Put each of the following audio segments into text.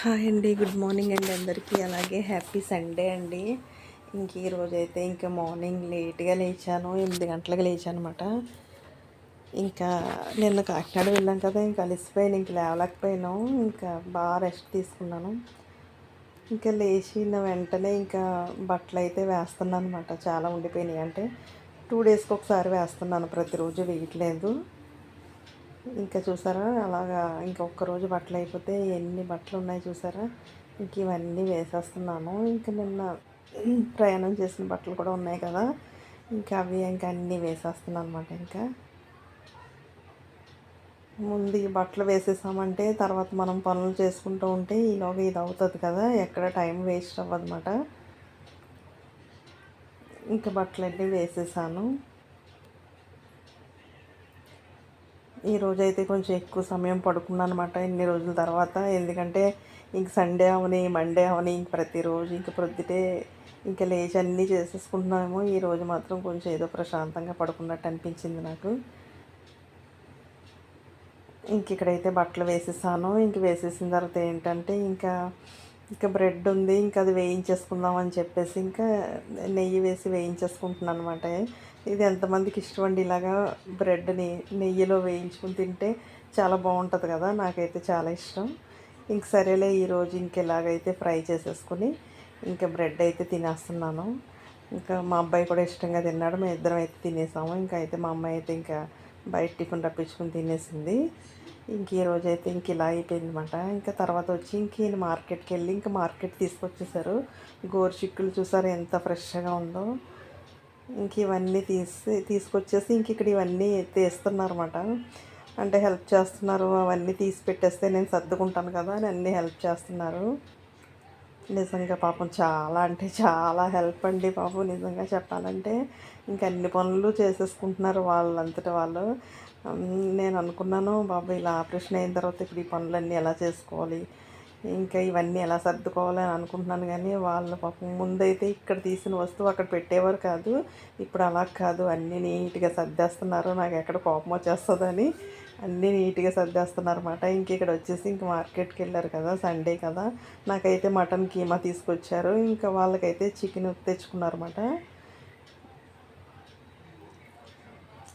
Hi అండి good morning అండి అందరికీ. అలాగే హ్యాపీ సండే అండి. ఇంక ఈరోజైతే ఇంకా మార్నింగ్ లేట్గా లేచాను ఎనిమిది గంటలకు లేచాను అనమాట ఇంకా నిన్న కాకినాడ వెళ్ళాం కదా ఇంకా అలసిపోయాను ఇంక లేవలేకపోయాను ఇంకా బాగా రెస్ట్ తీసుకున్నాను. ఇంకా లేచిన వెంటనే ఇంకా బట్టలు అయితే వేస్తున్నాను అనమాట చాలా ఉండిపోయినాయి అంటే టూ డేస్కి ఒకసారి వేస్తున్నాను ప్రతిరోజు వేయట్లేదు ఇంకా చూసారా? అలాగా ఇంకొక రోజు బట్టలు అయిపోతే ఎన్ని బట్టలు ఉన్నాయి చూసారా? ఇంక ఇవన్నీ వేసేస్తున్నాను. ఇంకా నిన్న ప్రయాణం చేసిన బట్టలు కూడా ఉన్నాయి కదా. ఇంకా అవి ఇంకా అన్నీ వేసేస్తున్నాను అనమాట ఇంకా. ముందు ఈ బట్టలు వేసేసామంటే తర్వాత మనం పనులు చేసుకుంటూ ఉంటే ఈలోగా ఇది అవుతుంది కదా. ఎక్కడ టైం వేస్ట్ అవ్వదన్నమాట. ఇంకా బట్టలన్నీ వేసేసాను. ఈరోజు అయితే కొంచెం ఎక్కువ సమయం పడుకున్నాను అనమాట ఇన్ని రోజుల తర్వాత. ఎందుకంటే ఇంక సండే అవని మండే అవని ఇంక ప్రతిరోజు ఇంక ప్రొద్దుటే ఇంకా లేచి అన్నీ చేసేసుకుంటున్నామో. ఈరోజు మాత్రం కొంచెం ఏదో ప్రశాంతంగా పడుకున్నట్టు అనిపించింది నాకు. ఇంక ఇక్కడైతే బట్టలు వేసేసాను. ఇంక వేసేసిన తర్వాత ఏంటంటే ఇంకా ఇంకా బ్రెడ్ ఉంది ఇంకా అది వేయించేసుకుందాం అని చెప్పేసి ఇంకా నెయ్యి వేసి వేయించేసుకుంటున్నాను అనమాట ఇది ఎంతమందికి ఇష్టం అండి? ఇలాగా బ్రెడ్ని నెయ్యిలో వేయించుకుని తింటే చాలా బాగుంటుంది కదా? నాకైతే చాలా ఇష్టం. ఇంక సరేలే ఈరోజు ఇంక ఇలాగైతే ఫ్రై చేసేసుకుని ఇంకా బ్రెడ్ అయితే తినేస్తున్నాను. ఇంకా మా అబ్బాయి కూడా ఇష్టంగా తిన్నాడు. మేము ఇద్దరం అయితే తినేసాము. ఇంకా అయితే మా అమ్మాయి అయితే ఇంకా బయట టిఫిన్ రప్పించుకుని తినేసింది. ఇంక ఈ రోజు అయితే ఇంక ఇలా అయిపోయింది అనమాట ఇంకా తర్వాత వచ్చి ఇంక ఈయన మార్కెట్కి వెళ్ళి ఇంకా మార్కెట్ తీసుకొచ్చేసారు. గోరు చిక్కులు చూసారు ఎంత ఫ్రెష్గా ఉందో? ఇంక ఇవన్నీ తీసి తీసుకొచ్చేసి ఇంక ఇక్కడ ఇవన్నీ తీస్తున్నారు అనమాట అంటే హెల్ప్ చేస్తున్నారు అవన్నీ తీసి పెట్టేస్తే నేను సర్దుకుంటాను కదా అని అన్నీ హెల్ప్ చేస్తున్నారు. నిజంగా పాపం చాలా అంటే చాలా హెల్ప్ అండి పాపం నిజంగా చెప్పాలంటే. ఇంక అన్ని పనులు చేసేసుకుంటున్నారు వాళ్ళంతటి వాళ్ళు. నేను అనుకున్నాను బాబు ఇలా ఆపరేషన్ అయిన తర్వాత ఇప్పుడు ఈ పనులన్నీ ఎలా చేసుకోవాలి? ఇంకా ఇవన్నీ ఎలా సర్దుకోవాలని అనుకుంటున్నాను కానీ వాళ్ళ పాపం ముందైతే ఇక్కడ తీసిన వస్తువు అక్కడ పెట్టేవారు కాదు. ఇప్పుడు అలా కాదు. అన్నీ నీట్గా సర్దేస్తున్నారు. నాకు ఎక్కడ కోపం వచ్చేస్తుందని అన్నీ నీట్గా సర్దేస్తున్నారు అనమాట ఇంక ఇక్కడ వచ్చేసి ఇంక మార్కెట్కి వెళ్ళారు కదా సండే కదా. నాకైతే మటన్ కీమా తీసుకొచ్చారు. ఇంకా వాళ్ళకైతే చికెన్ తెచ్చుకున్నారన్నమాట.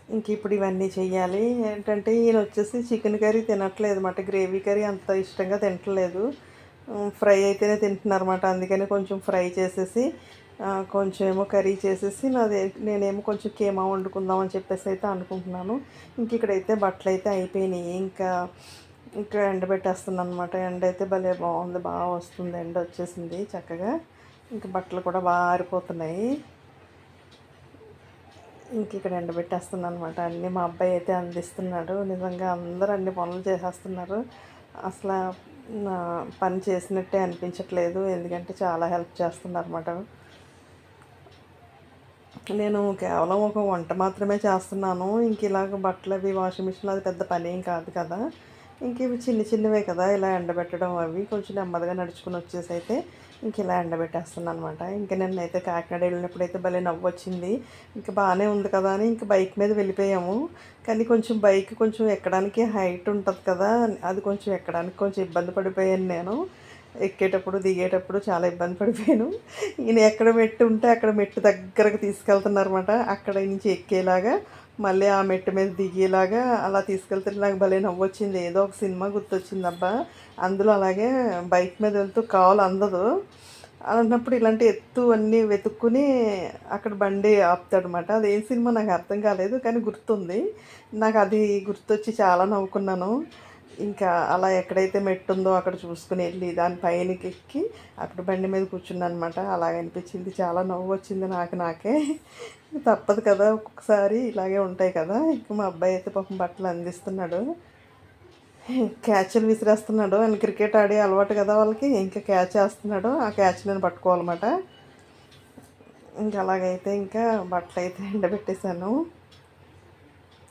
ఇంక ఇప్పుడు ఇవన్నీ చేయాలి ఏంటంటే ఈయన వచ్చేసి చికెన్ కర్రీ తినట్లేదు అనమాట గ్రేవీ కర్రీ అంత ఇష్టంగా తినట్లేదు ఫ్రై అయితేనే తింటున్నారన్నమాట అందుకని కొంచెం ఫ్రై చేసేసి కొంచెం ఏమో కర్రీ చేసేసి నాది నేనేమో కొంచెం కేమా వండుకుందాం అని చెప్పేసి అయితే అనుకుంటున్నాను. ఇంక ఇక్కడైతే బట్టలు అయితే అయిపోయినాయి. ఇంకా ఇంకా ఎండబెట్టేస్తున్నాను అనమాట ఎండ అయితే భలే బాగుంది. బాగా వస్తుంది. ఎండ వచ్చేసింది చక్కగా. ఇంకా బట్టలు కూడా బాగా ఆరిపోతున్నాయి. ఇంక ఇక్కడ ఎండబెట్టేస్తున్నాను అనమాట అన్నీ మా అబ్బాయి అయితే అందిస్తున్నాడు. నిజంగా అందరూ అన్ని పనులు చేసేస్తున్నారు. అసలు పని చేసినట్టే అనిపించట్లేదు. ఎందుకంటే చాలా హెల్ప్ చేస్తున్నారు అనమాట నేను కేవలం ఒక వంట మాత్రమే చేస్తున్నాను. ఇంక ఇలాగ బట్టలు అవి వాషింగ్ మిషన్ అది పెద్ద పని ఏం కాదు కదా. ఇంక ఇవి చిన్న చిన్నవే కదా. ఇలా ఎండబెట్టడం అవి కొంచెం నెమ్మదిగా నడుచుకుని వచ్చేసి అయితే ఇంక ఇలా ఎండబెట్టేస్తున్నాను అనమాట ఇంకా అయితే కాకినాడ వెళ్ళినప్పుడు అయితే భలే నవ్వు వచ్చింది ఇంకా బాగానే ఉంది కదా అని ఇంకా బైక్ మీద వెళ్ళిపోయాము. కానీ కొంచెం బైక్ కొంచెం ఎక్కడానికి హైట్ ఉంటుంది కదా అది కొంచెం ఎక్కడానికి కొంచెం ఇబ్బంది పడిపోయాను నేను. ఎక్కేటప్పుడు దిగేటప్పుడు చాలా ఇబ్బంది పడిపోయాను. ఈయన ఎక్కడ మెట్టు ఉంటే అక్కడ మెట్టు దగ్గరకు తీసుకెళ్తున్నారన్నమాట. అక్కడ నుంచి ఎక్కేలాగా మళ్ళీ ఆ మెట్టు మీద దిగేలాగా అలా తీసుకెళ్తే నాకు భలే నవ్వొచ్చింది. ఏదో ఒక సినిమా గుర్తొచ్చింది అబ్బా అందులో అలాగే బైక్ మీద వెళ్తూ కావాలి అందదు. అన్నప్పుడు ఇలాంటి ఎత్తు అన్నీ వెతుక్కుని అక్కడ బండి ఆపుతాడనమాట అది ఏం సినిమా నాకు అర్థం కాలేదు కానీ గుర్తుంది. నాకు అది గుర్తొచ్చి చాలా నవ్వుకున్నాను. ఇంకా అలా ఎక్కడైతే మెట్టు ఉందో అక్కడ చూసుకుని వెళ్ళి దాని పైనకి ఎక్కి అక్కడ బండి మీద కూర్చున్నానమాట. అలాగ అనిపించింది. చాలా నవ్వు వచ్చింది నాకు నాకే. తప్పదు కదా ఒక్కొక్కసారి ఇలాగే ఉంటాయి కదా. ఇంకా మా అబ్బాయి అయితే పాపం బట్టలు అందిస్తున్నాడు. క్యాచ్లు విసిరేస్తున్నాడు. ఆయన క్రికెట్ ఆడే అలవాటు కదా వాళ్ళకి. ఇంకా క్యాచ్ వేస్తున్నాడు. ఆ క్యాచ్ నేను పట్టుకోవాలన్నమాట. ఇంకా అలాగైతే ఇంకా బట్టలు అయితే ఎండబెట్టేశాను.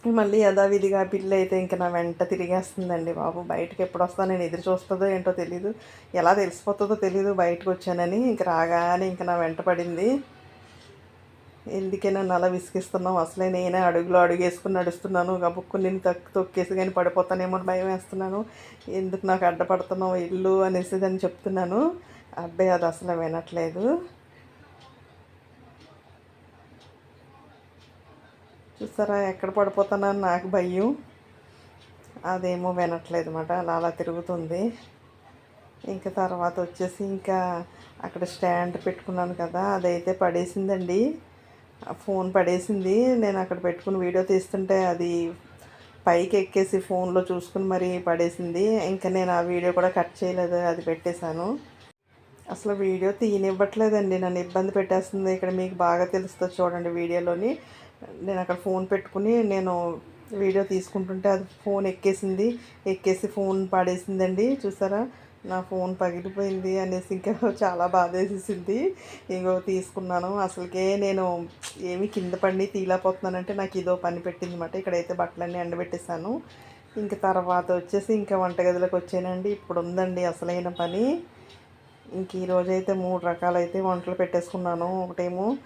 మళ్ళీ యథావిధిగా పిల్లి అయితే ఇంకా నా వెంట తిరిగేస్తుందండి బాబు. బయటకు ఎప్పుడు వస్తా నేను ఎదురు చూస్తుందో ఏంటో తెలీదు. ఎలా తెలిసిపోతుందో తెలీదు బయటకు వచ్చానని ఇంక రాగానే ఇంక నా వెంట పడింది. ఎందుకే నన్ను అలా విసిగిస్తున్నావు అసలే నేనే అడుగులో అడుగేసుకుని నడుస్తున్నాను. గబుక్కు నేను తక్కు తొక్కేసి కానీ పడిపోతానేమో అని భయం వేస్తున్నాను. ఎందుకు నాకు అడ్డపడుతున్నావు ఇల్లు అనేసి అని చెప్తున్నాను. అబ్బాయి అది అసలు వినట్లేదు. చూసారా? ఎక్కడ పడిపోతానని నాకు భయం. అదేమో వినట్లేదు అనమాట అలా అలా తిరుగుతుంది. ఇంకా తర్వాత వచ్చేసి ఇంకా అక్కడ స్టాండ్ పెట్టుకున్నాను కదా అదైతే పడేసిందండి. ఆ ఫోన్ పడేసింది. నేను అక్కడ పెట్టుకుని వీడియో తీస్తుంటే అది పైకి ఎక్కేసి ఫోన్లో చూసుకుని మరి పడేసింది. ఇంకా నేను ఆ వీడియో కూడా కట్ చేయలేదు అది పెట్టేశాను. అసలు వీడియో తీయనివ్వట్లేదండి. నన్ను ఇబ్బంది పెట్టేస్తుంది. ఇక్కడ మీకు బాగా తెలుస్తుంది చూడండి వీడియోలోని. నేను అక్కడ ఫోన్ పెట్టుకుని నేను వీడియో తీసుకుంటుంటే అది ఫోన్ ఎక్కేసింది ఎక్కేసి ఫోన్ పడేసిందండి. చూసారా? నా ఫోన్ పగిలిపోయింది అనేసి ఇంకా చాలా బాధ వేసేసింది ఇంకో తీసుకున్నాను. అసలుకే నేను ఏమి కింద పడి తీయలేకపోతున్నానంటే నాకు ఇదో పని పెట్టింది అనమాట ఇక్కడైతే బట్టలన్నీ ఎండబెట్టేశాను. ఇంకా తర్వాత వచ్చేసి ఇంకా వంటగదిలోకి వచ్చానండి. ఇప్పుడు ఉందండి అసలైన పని. ఇంక ఈరోజైతే మూడు రకాలైతే వంటలు పెట్టేసుకున్నాను. ఒకటేమో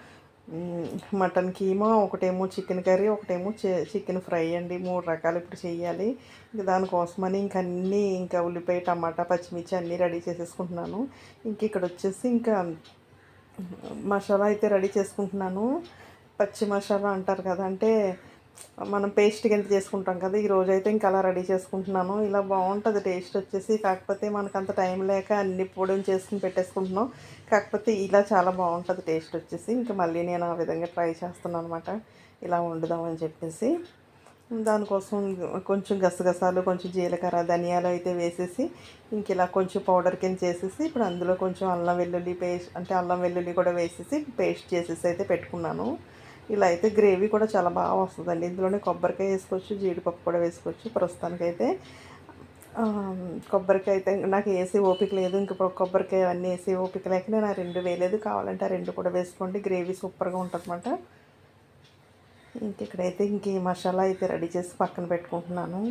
మటన్ కీమా ఒకటేమో చికెన్ కర్రీ ఒకటేమో చికెన్ ఫ్రై అండి. మూడు రకాలు ఇప్పుడు చేయాలి. ఇంక దానికోసమని ఇంక అన్నీ ఇంకా ఉల్లిపాయ టమాటా పచ్చిమిర్చి అన్నీ రెడీ చేసేసుకుంటున్నాను. ఇంక ఇక్కడ వచ్చేసి ఇంకా మసాలా అయితే రెడీ చేసుకుంటున్నాను. పచ్చి మసాలా అంటారు కదా అంటే మనం పేస్ట్ కింద చేసుకుంటాం కదా ఈ రోజు అయితే ఇంకా అలా రెడీ చేసుకుంటున్నాను. ఇలా బాగుంటుంది టేస్ట్ వచ్చేసి. కాకపోతే మనకు అంత టైం లేక అన్ని పొడిని చేసుకుని పెట్టేసుకుంటున్నాం. కాకపోతే ఇలా చాలా బాగుంటుంది టేస్ట్ వచ్చేసి. ఇంకా మళ్ళీ నేను ఆ విధంగా ట్రై చేస్తున్నాను అనమాట ఇలా వండుదామని చెప్పేసి. దానికోసం కొంచెం గసగసాలు కొంచెం జీలకర్ర ధనియాలు అయితే వేసేసి ఇంక ఇలా కొంచెం పౌడర్ కింద చేసేసి ఇప్పుడు అందులో కొంచెం అల్లం వెల్లుల్లి పేస్ట్ అంటే అల్లం వెల్లుల్లి కూడా వేసేసి పేస్ట్ చేసేసి అయితే పెట్టుకున్నాను. ఇలా అయితే గ్రేవీ కూడా చాలా బాగా వస్తుందండి. ఇందులోనే కొబ్బరికాయ వేసుకోవచ్చు జీడిపప్పు కూడా వేసుకోవచ్చు ప్రస్తుతానికైతే. కొబ్బరికాయ అయితే నాకు వేసే ఓపిక లేదు. ఇంక ఇప్పుడు కొబ్బరికాయ అన్నీ వేసే ఓపిక లేక నేను ఆ రెండు వేయలేదు కావాలంటే ఆ రెండు కూడా వేసుకోండి. గ్రేవీ సూపర్గా ఉంటుందన్నమాట. ఇంక ఇక్కడైతే ఇంక ఈ మసాలా అయితే రెడీ చేసి పక్కన పెట్టుకుంటున్నాను.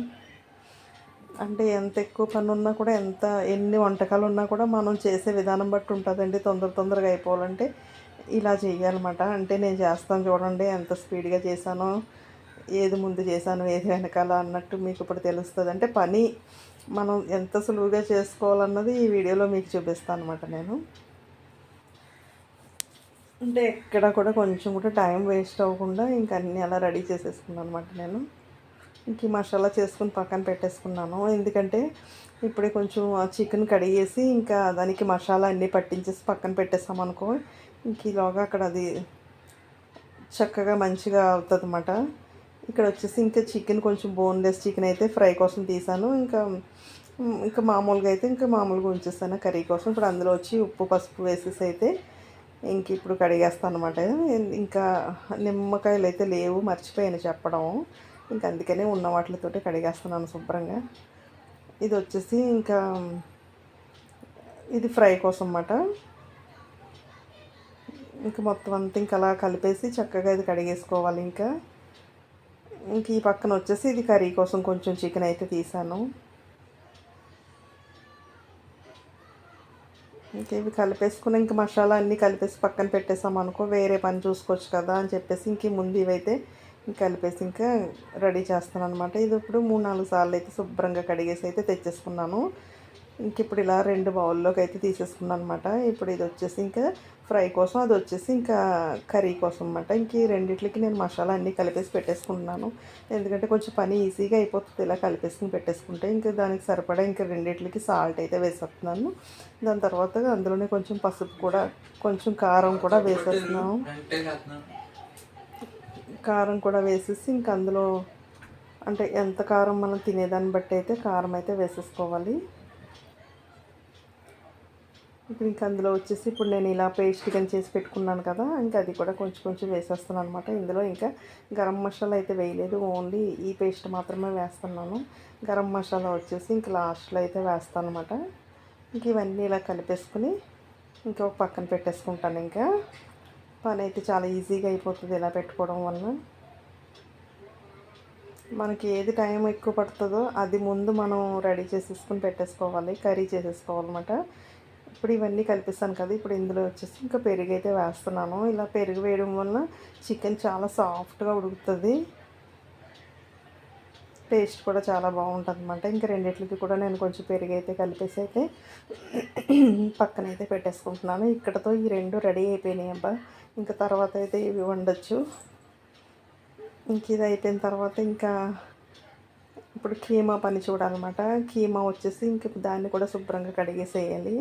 అంటే ఎంత ఎక్కువ పని ఉన్నా కూడా ఎంత ఎన్ని వంటకాలు ఉన్నా కూడా మనం చేసే విధానం బట్టి ఉంటుందండి. తొందర తొందరగా అయిపోవాలంటే ఇలా చేయాలన్నమాట. అంటే నేను చేస్తాను చూడండి ఎంత స్పీడ్గా చేశానో ఏది ముందు చేశాను ఏది వెనకాల అన్నట్టు మీకు ఇప్పుడు తెలుస్తుంది. అంటే పని మనం ఎంత సులువుగా చేసుకోవాలన్నది ఈ వీడియోలో మీకు చూపిస్తాను అనమాట నేను. అంటే ఎక్కడ కూడా కొంచెం కూడా టైం వేస్ట్ అవ్వకుండా ఇంక అన్నీ అలా రెడీ చేసేసుకున్నాను అనమాట నేను. ఇంక ఈ మసాలా చేసుకుని పక్కన పెట్టేసుకున్నాను. ఎందుకంటే ఇప్పుడే కొంచెం ఆ చికెన్ కడిగేసి ఇంకా దానికి మసాలా అన్నీ పట్టించేసి పక్కన పెట్టేస్తాం అనుకో ఇంక ఈలోగా అక్కడ అది చక్కగా మంచిగా అవుతుంది అన్నమాట ఇక్కడ వచ్చేసి ఇంకా చికెన్ కొంచెం బోన్లెస్ చికెన్ అయితే ఫ్రై కోసం తీసాను. ఇంకా ఇంకా మామూలుగా అయితే ఇంకా మామూలుగా ఉంచేస్తాను కర్రీ కోసం. ఇప్పుడు అందులో వచ్చి ఉప్పు పసుపు వేసేసి అయితే ఇంక ఇప్పుడు కడిగేస్తాను అనమాట ఇంకా నిమ్మకాయలు అయితే లేవు మర్చిపోయాను చెప్పడం. ఇంకా అందుకనే ఉన్న వాటితోటి కడిగేస్తున్నాను శుభ్రంగా. ఇది వచ్చేసి ఇంకా ఇది ఫ్రై కోసం అన్నమాట. ఇంకా మొత్తం అంతా ఇంకా అలా కలిపేసి చక్కగా ఇది కడిగేసుకోవాలి ఇంకా. ఇంక ఈ పక్కన వచ్చేసి ఇది కర్రీ కోసం కొంచెం చికెన్ అయితే తీసాను. ఇంక ఇవి కలిపేసుకుని ఇంక మసాలా అన్నీ కలిపేసి పక్కన పెట్టేసాం అనుకో వేరే పని చూసుకోవచ్చు కదా అని చెప్పేసి ఇంక ముందు ఇవైతే కలిపేసి ఇంకా రెడీ చేస్తాను అనమాట ఇది ఇప్పుడు మూడు నాలుగు సార్లు అయితే శుభ్రంగా కడిగేసి అయితే తెచ్చేసుకున్నాను. ఇంక ఇప్పుడు ఇలా రెండు బౌల్లోకి అయితే తీసేసుకున్నాను అనమాట ఇప్పుడు ఇది వచ్చేసి ఇంకా ఫ్రై కోసం అది వచ్చేసి ఇంకా కర్రీ కోసం అనమాట ఇంక ఈ రెండిట్లకి నేను మసాలా అన్నీ కలిపేసి పెట్టేసుకుంటున్నాను. ఎందుకంటే కొంచెం పని ఈజీగా అయిపోతుంది ఇలా కలిపేసుకుని పెట్టేసుకుంటే. ఇంకా దానికి సరిపడా ఇంకా రెండిట్లకి సాల్ట్ అయితే వేసేస్తున్నాను. దాని తర్వాత అందులోనే కొంచెం పసుపు కూడా కొంచెం కారం కూడా వేసేస్తున్నాను. కారం కూడా వేసేసి ఇంకా అందులో అంటే ఎంత కారం మనం తినేదాన్ని బట్టి అయితే కారం అయితే వేసేసుకోవాలి. ఇప్పుడు ఇంకా అందులో వచ్చేసి ఇప్పుడు నేను ఇలా పేస్ట్ కింద చేసి పెట్టుకున్నాను కదా ఇంకా అది కూడా కొంచెం కొంచెం వేసేస్తున్నాను అనమాట ఇందులో ఇంకా గరం మసాలా అయితే వేయలేదు ఓన్లీ ఈ పేస్ట్ మాత్రమే వేస్తున్నాను. గరం మసాలా వచ్చేసి ఇంకా లాస్ట్లో అయితే వేస్తాను అనమాట ఇంక ఇవన్నీ ఇలా కలిపేసుకుని ఇంకా ఒక పక్కన పెట్టేసుకుంటాను ఇంకా. పని అయితే చాలా ఈజీగా అయిపోతుంది ఇలా పెట్టుకోవడం వల్ల మనకి ఏది టైం ఎక్కువ పడుతుందో అది ముందు మనం రెడీ చేసేసుకుని పెట్టేసుకోవాలి కర్రీ చేసేసుకోవాలన్నమాట. ఇప్పుడు ఇవన్నీ కలిపిస్తాను కదా ఇప్పుడు ఇందులో వచ్చేసి ఇంకా పెరుగు అయితే వేస్తున్నాను. ఇలా పెరుగు వేయడం వల్ల చికెన్ చాలా సాఫ్ట్గా ఉడుకుతుంది. టేస్ట్ కూడా చాలా బాగుంటుంది అనమాట ఇంకా రెండిట్లకి కూడా నేను కొంచెం పెరుగు అయితే కలిపేసి అయితే పక్కనైతే పెట్టేసుకుంటున్నాను. ఇక్కడతో ఈ రెండు రెడీ అయిపోయినాయి అబ్బా. ఇంకా తర్వాత అయితే ఇవి వండొచ్చు. ఇంక ఇది అయిపోయిన తర్వాత ఇంకా ఇప్పుడు కీమా పని చూడాలన్నమాట. కీమా వచ్చేసి ఇంక దాన్ని కూడా శుభ్రంగా కడిగేసేయాలి.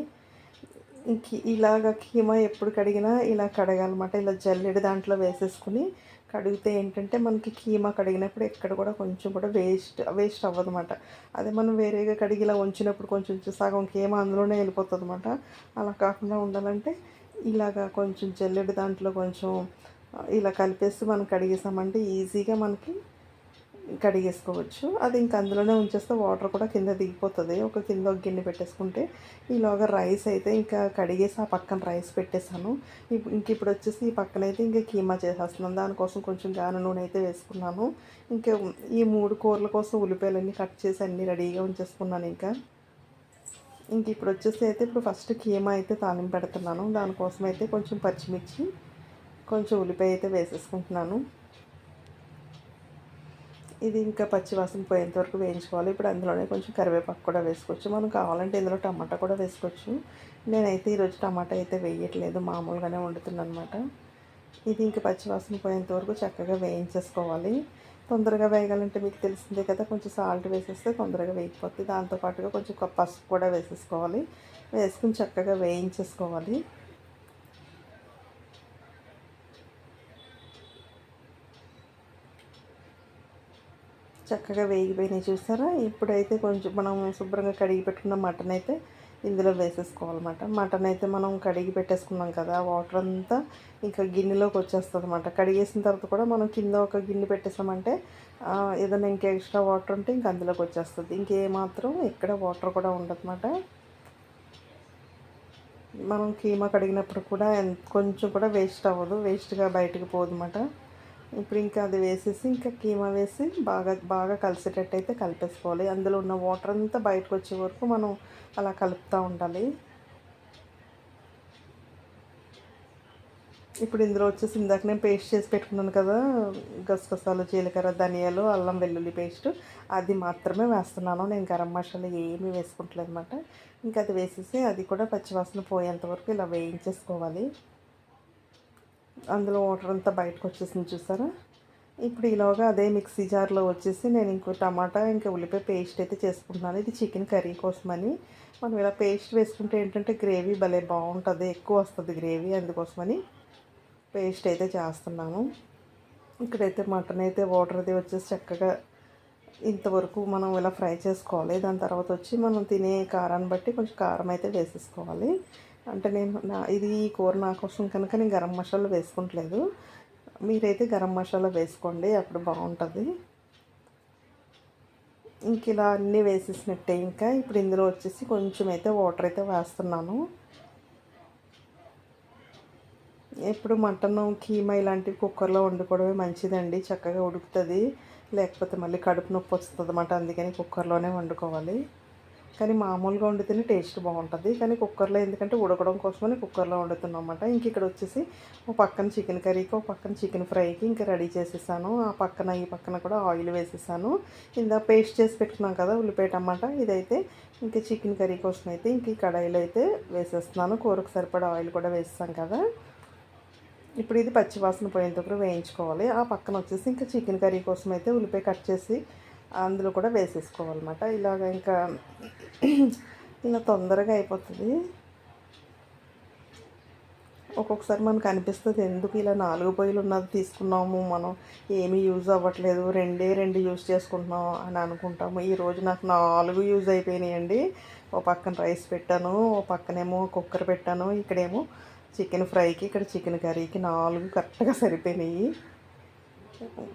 ఇలాగ కీమా ఎప్పుడు కడిగినా ఇలా కడగాలన్నమాట. ఇలా జల్లెడ దాంట్లో వేసేసుకుని కడిగితే ఏంటంటే మనకి కీమా కడిగినప్పుడు ఎక్కడ కూడా కొంచెం కూడా వేస్ట్ వేస్ట్ అవ్వదు అనమాట అదే మనం వేరేగా కడిగి ఇలా ఉంచినప్పుడు కొంచెం సగం కీమా అందులోనే వెళ్ళిపోతుంది అనమాట అలా కాకుండా ఉండాలంటే ఇలాగా కొంచెం జల్లెడ దాంట్లో కొంచెం ఇలా కలిపేసి మనం కడిగేసామంటే ఈజీగా మనకి కడిగేసుకోవచ్చు. అది ఇంకా అందులోనే ఉంచేస్తే వాటర్ కూడా కింద దిగిపోతుంది. ఒక కింద ఒక గిన్నె పెట్టేసుకుంటే ఈలోగా రైస్ అయితే ఇంకా కడిగేసి ఆ పక్కన రైస్ పెట్టేశాను. ఇంక ఇప్పుడు వచ్చేసి ఈ పక్కన అయితే ఇంకా కీమా చేసేస్తున్నాను. దానికోసం కొంచెం గాను నూనె అయితే వేసుకున్నాను. ఇంకా ఈ మూడు కూరల కోసం ఉల్లిపాయలన్నీ కట్ చేసి అన్నీ రెడీగా ఉంచేసుకున్నాను ఇంకా. ఇంక ఇప్పుడు వచ్చేసి అయితే ఇప్పుడు ఫస్ట్ కీమా అయితే తాలింపు పెడుతున్నాను. దానికోసం అయితే కొంచెం పచ్చిమిర్చి కొంచెం ఉల్లిపాయ అయితే వేసేసుకుంటున్నాను. ఇది ఇంకా పచ్చివాసన పోయేంత వరకు వేయించుకోవాలి. ఇప్పుడు అందులోనే కొంచెం కరివేపాకు కూడా వేసుకోవచ్చు. మనం కావాలంటే ఇందులో టమాటా కూడా వేసుకోవచ్చు. నేనైతే ఈరోజు టమాటా అయితే వేయట్లేదు. మామూలుగానే వండుతున్నాను అనమాట ఇది ఇంకా పచ్చివాసన పోయేంత వరకు చక్కగా వేయించేసుకోవాలి. తొందరగా వేయగలంటే మీకు తెలిసిందే కదా కొంచెం సాల్ట్ వేసేస్తే తొందరగా వేగిపోతుంది దాంతోపాటుగా కొంచెం పసుపు కూడా వేసేసుకోవాలి. వేసుకుని చక్కగా వేయించేసుకోవాలి. చక్కగా వేగిపోయినాయి చూసారా? ఇప్పుడైతే కొంచెం మనం శుభ్రంగా కడిగి పెట్టుకున్న మటన్ అయితే ఇందులో వేసేసుకోవాలన్నమాట. మటన్ అయితే మనం కడిగి పెట్టేసుకున్నాం కదా వాటర్ అంతా ఇంకా గిన్నెలోకి వచ్చేస్తుంది అనమాట కడిగేసిన తర్వాత కూడా మనం కింద ఒక గిన్నె పెట్టేసామంటే ఏదైనా ఇంకా ఎక్స్ట్రా వాటర్ ఉంటే ఇంక అందులోకి వచ్చేస్తుంది. ఇంకేమాత్రం ఎక్కడ వాటర్ కూడా ఉండదన్నమాట. మనం కీమా కడిగినప్పుడు కూడా కొంచెం కూడా వేస్ట్ అవ్వదు. వేస్ట్గా బయటకు పోదన్నమాట. ఇప్పుడు ఇంకా అది వేసేసి ఇంకా కీమా వేసి బాగా బాగా కలిసేటట్టు అయితే కలిపేసుకోవాలి. అందులో ఉన్న వాటర్ అంతా బయటకు వచ్చే వరకు మనం అలా కలుపుతూ ఉండాలి. ఇప్పుడు ఇందులో వచ్చేసి ఇందాక నేను పేస్ట్ చేసి పెట్టుకున్నాను కదా గసగసాలు జీలకర్ర ధనియాలు అల్లం వెల్లుల్లి పేస్ట్. అది మాత్రమే వేస్తున్నాను. నేను గరం మసాలా ఏమీ వేసుకుంటలేదు అనమాట ఇంకా అది వేసేసి అది కూడా పచ్చివాసన పోయేంత వరకు ఇలా వేయించేసుకోవాలి. అందులో వాటర్ అంతా బయటకు వచ్చేసింది చూసారా? ఇప్పుడు ఈలోగా అదే మిక్సీ జార్లో వచ్చేసి నేను ఇంకో టమాటా ఇంకా ఉల్లిపాయ పేస్ట్ అయితే చేసుకుంటున్నాను. ఇది చికెన్ కర్రీ కోసమని. మనం ఇలా పేస్ట్ వేసుకుంటే ఏంటంటే గ్రేవీ భలే బాగుంటుంది ఎక్కువ వస్తుంది గ్రేవీ అందుకోసమని పేస్ట్ అయితే చేస్తున్నాను. ఇక్కడైతే మటన్ అయితే వాటర్ అది వచ్చేసి చక్కగా ఇంతవరకు మనం ఇలా ఫ్రై చేసుకోవాలి. దాని తర్వాత వచ్చి మనం తినే కారాన్ని బట్టి కొంచెం కారం అయితే వేసేసుకోవాలి. అంటే నేను నా ఇది ఈ కూర నా కోసం కనుక నేను గరం మసాలా వేసుకుంటలేదు. మీరైతే గరం మసాలా వేసుకోండి అప్పుడు బాగుంటుంది. ఇంక ఇలా అన్నీ వేసేసినట్టే ఇంకా. ఇప్పుడు ఇందులో వచ్చేసి కొంచెం అయితే వాటర్ అయితే వేస్తున్నాను. ఇప్పుడు మటన్ కీమా ఇలాంటివి కుక్కర్లో వండుకోవడమే మంచిదండి. చక్కగా ఉడుకుతుంది. లేకపోతే మళ్ళీ కడుపు నొప్పి వస్తుంది అన్నమాట అందుకని కుక్కర్లోనే వండుకోవాలి. కానీ మామూలుగా వండితేనే టేస్ట్ బాగుంటుంది. కానీ కుక్కర్లో ఎందుకంటే ఉడకడం కోసమని కుక్కర్లో వండుతున్నాం అనమాట ఇంక ఇక్కడ వచ్చేసి ఒక పక్కన చికెన్ కర్రీకి ఒక పక్కన చికెన్ ఫ్రైకి ఇంకా రెడీ చేసేసాను. ఆ పక్కన ఈ పక్కన కూడా ఆయిల్ వేసేసాను. ఇందా పేస్ట్ చేసి పెట్టుకున్నాం కదా ఉల్లిపాయ టమాటా ఇదైతే ఇంకా చికెన్ కర్రీ కోసం అయితే ఇంక ఈ కడాయిలో అయితే వేసేస్తున్నాను. కూరకు సరిపడా ఆయిల్ కూడా వేస్తాం కదా. ఇప్పుడు ఇది పచ్చివాసన పోయేంత వేయించుకోవాలి. ఆ పక్కన వచ్చేసి ఇంకా చికెన్ కర్రీ కోసం అయితే ఉల్లిపాయ కట్ చేసి అందులో కూడా వేసేసుకోవాలన్నమాట. ఇలాగ ఇంకా ఇలా తొందరగా అయిపోతుంది. ఒక్కొక్కసారి మనకు అనిపిస్తుంది ఎందుకు ఇలా నాలుగు పొయ్యిలు ఉన్నది తీసుకున్నాము మనం ఏమీ యూజ్ అవ్వట్లేదు రెండే రెండు యూజ్ చేసుకుంటున్నాం అని అనుకుంటాము. ఈరోజు నాకు నాలుగు యూజ్ అయిపోయినాయండి. ఓ పక్కన రైస్ పెట్టాను ఓ పక్కనేమో కుక్కర్ పెట్టాను ఇక్కడేమో చికెన్ ఫ్రైకి ఇక్కడ చికెన్ కర్రీకి నాలుగు కరెక్ట్గా సరిపోయినాయి.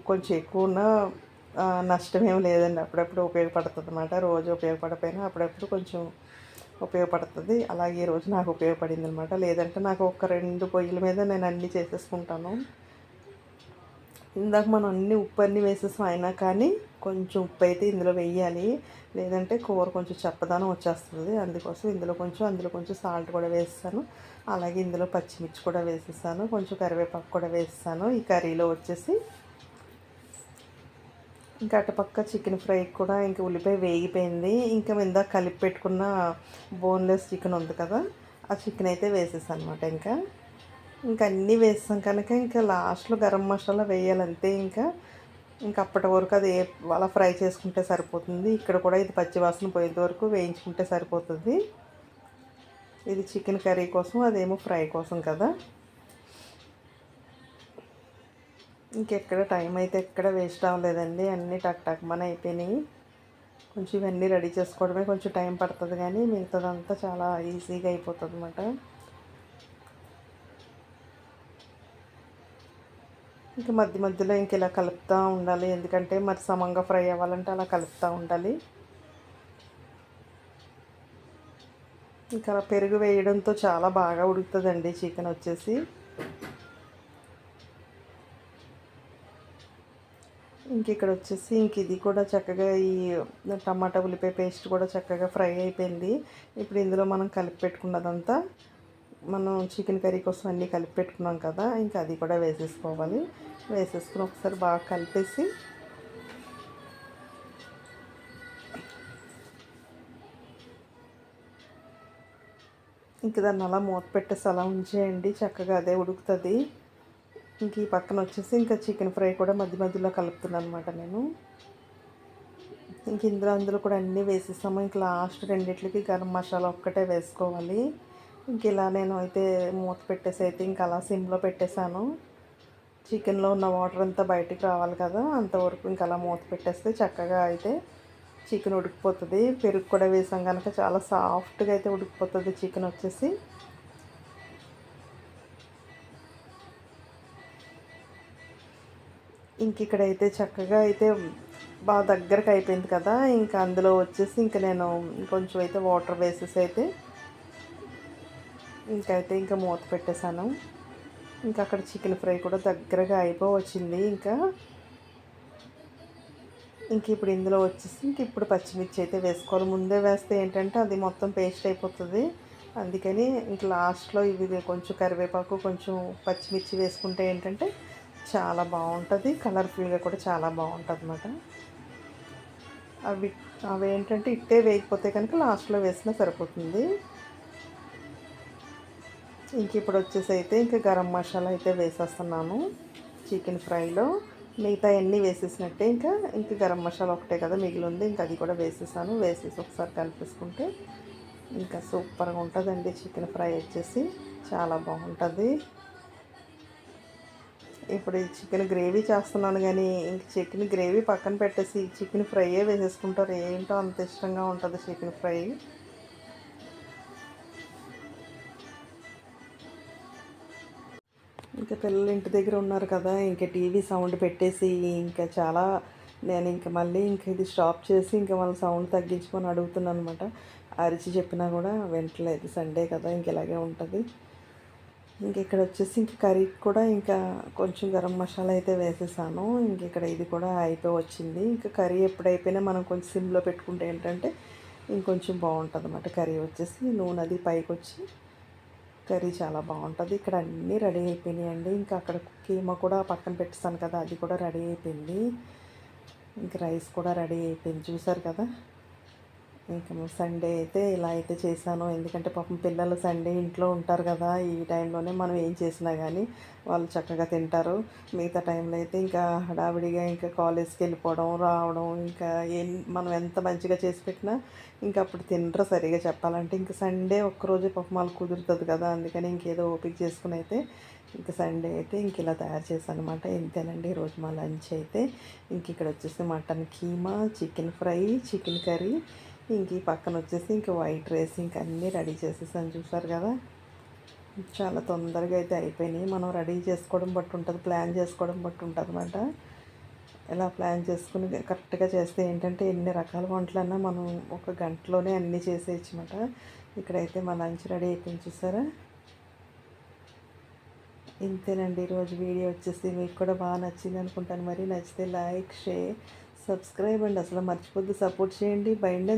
కొంచెం ఎక్కువ ఉన్న నష్టం ఏం లేదండి. అప్పుడప్పుడు ఉపయోగపడుతుంది అనమాట రోజు ఉపయోగపడపోయినా అప్పుడప్పుడు కొంచెం ఉపయోగపడుతుంది. అలాగే ఈరోజు నాకు ఉపయోగపడింది అనమాట లేదంటే నాకు ఒక రెండు పొయ్యిల మీద నేను అన్నీ చేసేసుకుంటాను. ఇందాక మనం అన్ని ఉప్పు అన్నీ వేసేసాం అయినా కానీ కొంచెం ఉప్పు అయితే ఇందులో వేయాలి. లేదంటే కూర కొంచెం చప్పదనం వచ్చేస్తుంది. అందుకోసం ఇందులో కొంచెం అందులో కొంచెం సాల్ట్ కూడా వేస్తాను అలాగే ఇందులో పచ్చిమిర్చి కూడా వేసేసాను. కొంచెం కరివేపాకు కూడా వేస్తాను ఈ కర్రీలో వచ్చేసి ఇంకా అటుపక్క చికెన్ ఫ్రై కూడా ఇంకా ఉల్లిపాయ వేగిపోయింది. ఇంకా ఇందాక కలిపి పెట్టుకున్న బోన్లెస్ చికెన్ ఉంది కదా ఆ చికెన్ అయితే వేసేసాను అనమాట ఇంకా. ఇంకా అన్నీ వేసాం కనుక ఇంకా లాస్ట్లో గరం మసాలా వేయాలంతే ఇంకా. ఇంకా అప్పటి వరకు అది అలా ఫ్రై చేసుకుంటే సరిపోతుంది. ఇక్కడ కూడా ఇది పచ్చివాసన పోయేంత వరకు వేయించుకుంటే సరిపోతుంది. ఇది చికెన్ కర్రీ కోసం అదేమో ఫ్రై కోసం కదా. ఇంకెక్కడ టైం అయితే ఎక్కడ వేస్ట్ అవ్వలేదండి. అన్నీ టక్ టక్ మన అయిపోయినాయి. కొంచెం ఇవన్నీ రెడీ చేసుకోవడమే కొంచెం టైం పడుతుంది కానీ మిగతాదంతా చాలా ఈజీగా అయిపోతుంది అనమాట ఇంకా మధ్య మధ్యలో ఇంక ఇలా కలుపుతూ ఉండాలి. ఎందుకంటే మరి సమంగా ఫ్రై అవ్వాలంటే అలా కలుపుతూ ఉండాలి. ఇంకా పెరుగు వేయడంతో చాలా బాగా ఉడుకుతుందండి చికెన్ వచ్చేసి. ఇంక ఇక్కడ వచ్చేసి ఇంక ఇది కూడా చక్కగా ఈ టమాటా ఉల్లిపాయ పేస్ట్ కూడా చక్కగా ఫ్రై అయిపోయింది. ఇప్పుడు ఇందులో మనం కలిపి పెట్టుకున్నదంతా మనం చికెన్ కర్రీ కోసం అన్నీ కలిపి పెట్టుకున్నాం కదా ఇంకా అది కూడా వేసేసుకోవాలి. వేసేసుకుని ఒకసారి బాగా కలిపేసి ఇంక దాన్ని అలా మూత పెట్టేసి అలా ఉంచేయండి. చక్కగా అదే ఉడుకుతుంది. ఇంక ఈ పక్కన వచ్చేసి ఇంకా చికెన్ ఫ్రై కూడా మధ్య మధ్యలో కలుపుతున్నాను అనమాట నేను. ఇంక ఇందులో అందులో కూడా అన్నీ వేసేసాము ఇంక లాస్ట్ రెండిట్లకి గరం మసాలా ఒక్కటే వేసుకోవాలి. ఇంక ఇలా నేను అయితే మూత పెట్టేసి అయితే ఇంకా అలా సిమ్లో పెట్టేశాను. చికెన్లో ఉన్న వాటర్ అంతా బయటికి రావాలి కదా అంతవరకు ఇంకా అలా మూత పెట్టేస్తే చక్కగా అయితే చికెన్ ఉడికిపోతుంది. పెరుగు కూడా వేసాం కనుక చాలా సాఫ్ట్గా అయితే ఉడికిపోతుంది చికెన్ వచ్చేసి. ఇంక ఇక్కడైతే చక్కగా అయితే బాగా దగ్గరకు అయిపోయింది కదా ఇంకా అందులో వచ్చేసి ఇంకా నేను కొంచెం అయితే వాటర్ వేసేసి అయితే ఇంకైతే ఇంకా మూత పెట్టేశాను. ఇంకా అక్కడ చికెన్ ఫ్రై కూడా దగ్గరగా అయిపో వచ్చింది ఇంకా. ఇంక ఇప్పుడు ఇందులో వచ్చేసి ఇంక ఇప్పుడు పచ్చిమిర్చి అయితే వేసుకోవాలి. ముందే వేస్తే ఏంటంటే అది మొత్తం పేస్ట్ అయిపోతుంది. అందుకని ఇంక లాస్ట్లో ఇవి కొంచెం కరివేపాకు కొంచెం పచ్చిమిర్చి వేసుకుంటే ఏంటంటే చాలా బాగుంటుంది. కలర్ఫుల్గా కూడా చాలా బాగుంటుంది అన్నమాట అవి అవి ఏంటంటే ఇట్టే వేయకపోతే కనుక లాస్ట్లో వేసినా సరిపోతుంది. ఇంక ఇప్పుడు వచ్చేసి అయితే ఇంకా గరం మసాలా అయితే వేసేస్తున్నాను చికెన్ ఫ్రైలో. మిగతా అన్నీ వేసేసినట్టే ఇంకా ఇంకా గరం మసాలా ఒకటే కదా మిగిలి ఉంది ఇంకా అది కూడా వేసేసాను. వేసేసి ఒకసారి కలిపేసుకుంటే ఇంకా సూపర్గా ఉంటుందండి చికెన్ ఫ్రై వచ్చేసి. చాలా బాగుంటుంది. ఇప్పుడు ఈ చికెన్ గ్రేవీ చేస్తున్నాను కానీ ఇంక చికెన్ గ్రేవీ పక్కన పెట్టేసి చికెన్ ఫ్రైయే వేసేసుకుంటారు. ఏంటో అంత ఇష్టంగా ఉంటుంది చికెన్ ఫ్రై. ఇంకా పిల్లలు ఇంటి దగ్గర ఉన్నారు కదా ఇంకా టీవీ సౌండ్ పెట్టేసి ఇంకా చాలా నేను ఇంకా మళ్ళీ ఇంక ఇది స్టాప్ చేసి ఇంకా వాళ్ళ సౌండ్ తగ్గించుకొని అడుగుతున్నాను అనమాట అరిచి చెప్పినా కూడా వింటలేదు. సండే కదా ఇంక ఇలాగే ఉంటుంది. ఇంక ఇక్కడ వచ్చేసి ఇంక కర్రీ కూడా ఇంకా కొంచెం గరం మసాలా అయితే వేసేసాను. ఇంక ఇక్కడ ఇది కూడా అయిపోయి వచ్చింది. ఇంకా కర్రీ ఎప్పుడైపోయినా మనం కొంచెం సిమ్లో పెట్టుకుంటే ఏంటంటే ఇంకొంచెం బాగుంటుంది అన్నమాట కర్రీ వచ్చేసి. నూనె అది పైకి వచ్చి కర్రీ చాలా బాగుంటుంది. ఇక్కడ అన్నీ రెడీ అయిపోయినాయండి. ఇంకా అక్కడ కీమా కూడా పక్కన పెట్టేస్తాను కదా అది కూడా రెడీ అయిపోయింది. ఇంక రైస్ కూడా రెడీ అయిపోయింది. చూసారు కదా? ఇంకా సండే అయితే ఇలా అయితే చేశాను. ఎందుకంటే పాపం పిల్లలు సండే ఇంట్లో ఉంటారు కదా ఈ టైంలోనే మనం ఏం చేసినా కానీ వాళ్ళు చక్కగా తింటారు. మిగతా టైంలో అయితే ఇంకా హడావిడిగా ఇంకా కాలేజ్కి వెళ్ళిపోవడం రావడం ఇంకా ఏం మనం ఎంత మంచిగా చేసి పెట్టినా ఇంకా అప్పుడు తినరు సరిగా చెప్పాలంటే. ఇంకా సండే ఒక్కరోజు పాపం వాళ్ళు కుదురుతుంది కదా అందుకని ఇంకేదో ఓపిక చేసుకుని అయితే ఇంకా సండే అయితే ఇంక ఇలా తయారు చేశాను అనమాట ఇంతేనండి ఈరోజు మా లంచ్ అయితే. ఇంక ఇక్కడ వచ్చేసి mutton keema chicken fry chicken curry ఇంక ఈ పక్కన వచ్చేసి ఇంక వైట్ రైస్ ఇంక అన్నీ రెడీ చేసేసాను చూసారు కదా? చాలా తొందరగా అయితే అయిపోయినాయి. మనం రెడీ చేసుకోవడం బట్టి ఉంటుంది ప్లాన్ చేసుకోవడం బట్టి ఉంటుంది అనమాట ఎలా ప్లాన్ చేసుకుని కరెక్ట్గా చేస్తే ఏంటంటే ఎన్ని రకాల వంటలన్నా మనం ఒక గంటలోనే అన్నీ చేసేయచ్చు అనమాట ఇక్కడైతే మా లంచ్ రెడీ అయిపోయింది చూసారా? ఇంతేనండి ఈరోజు వీడియో వచ్చేసి మీకు కూడా బాగా నచ్చింది అనుకుంటాను. మరి నచ్చితే లైక్ షేర్ సబ్స్క్రైబ్ అండి. అసలు మర్చిపోద్దు సపోర్ట్ చేయండి. బైండ్